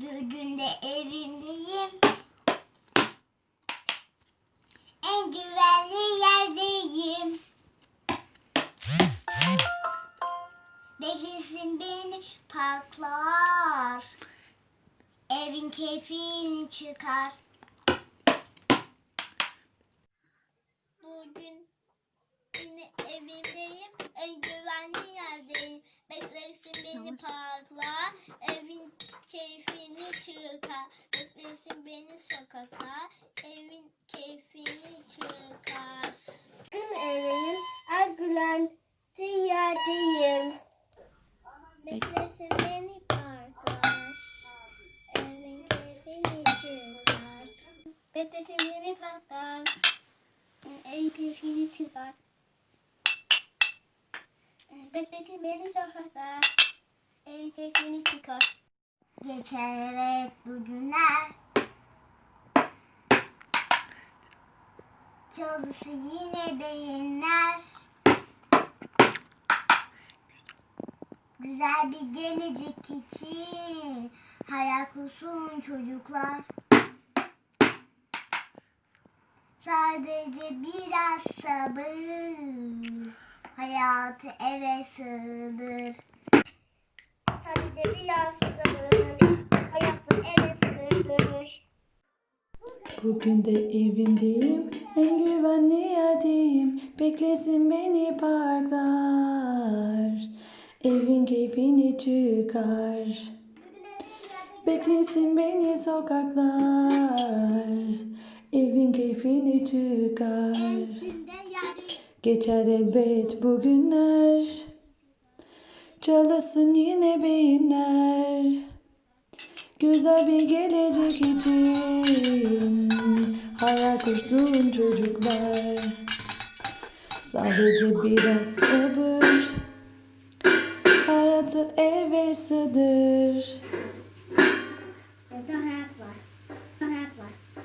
Bugün de evimdeyim. En güvenli yerdeyim. Beklesin beni parklar. Evin keyfini çıkar. Bugün yine evimdeyim. En güvenli yerdeyim. Beklesin beni parklar. Çıkar. Beklesin beni sokaklar. Evin keyfini çıkar. Bugün evim en güvenli yerdeyim. Beklesin beni parklar. Evin keyfini çıkar. Beklesin beni parklar. Evin keyfini çıkar. Beklesin beni sokaklar. Evin keyfini çıkar. Geçer evet bugünler. Çalışı yine beyinler. Güzel bir gelecek için hayal kursun çocuklar. Sadece biraz sabır hayatı eve sığdır. Bugün de evimdeyim, en güvenli yerdeyim. Beklesin beni parklar, evin keyfini çıkar. Beklesin beni sokaklar, evin keyfini çıkar. Geçer elbet bugünler, çalışsın yine beyinler. Güzel bir gelecek için hayal kursun çocuklar. Sadece biraz sabır hayatı eve sığdır.